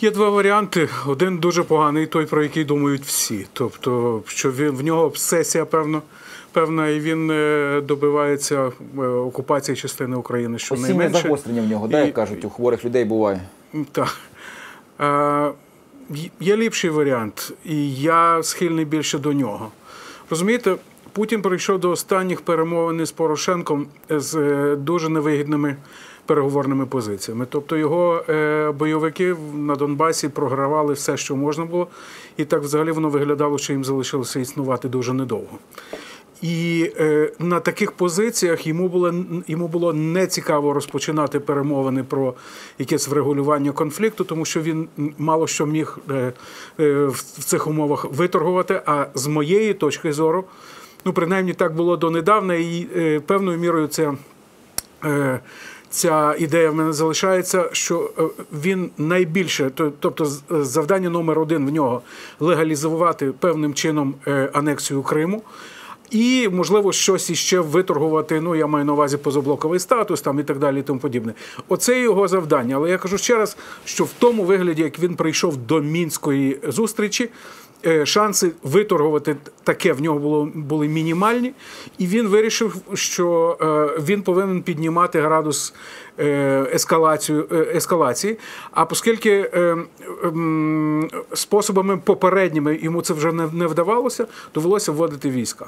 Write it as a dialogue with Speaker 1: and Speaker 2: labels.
Speaker 1: Є два варіанти. Один дуже поганий, той, про який думають всі. Тобто, що він в нього обсесія, певно, певна, і він е, добивається е, окупації частини України.
Speaker 2: Постійне
Speaker 1: Щонайменше.
Speaker 2: загострення в нього, да, як кажуть, у хворих людей буває.
Speaker 1: Так. Е, є ліпший варіант, і я схильний більше до нього. Розумієте, Путін прийшов до останніх перемовин з Порошенком з е, дуже невигідними переговорними позиціями. Тобто його е, бойовики на Донбасі програвали все, що можна було, і так взагалі воно виглядало, що їм залишилося існувати дуже недовго. І е, на таких позиціях йому було йому було не цікаво розпочинати перемовини про якесь врегулювання конфлікту, тому що він мало що міг е, е, в цих умовах виторгувати. А з моєї точки зору, ну принаймні так було донедавна, і е, певною мірою це. Е, Ця ідея в мене залишається, що е, він найбільше, тобто завдання номер один в нього легалізувати певним чином анексію Криму. І, можливо, щось іще виторгувати. Ну, я маю на увазі позаблоковий статус там і так далі, і тому подібне. Оце його завдання. Але я кажу ще раз, що в тому вигляді, як він прийшов до мінської зустрічі, е, шанси виторгувати таке в нього було були мінімальні, і він вирішив, що е, він повинен піднімати градус е, ескалацію ескалації. А оскільки способами попередніми йому це вже не вдавалося, довелося вводити війська.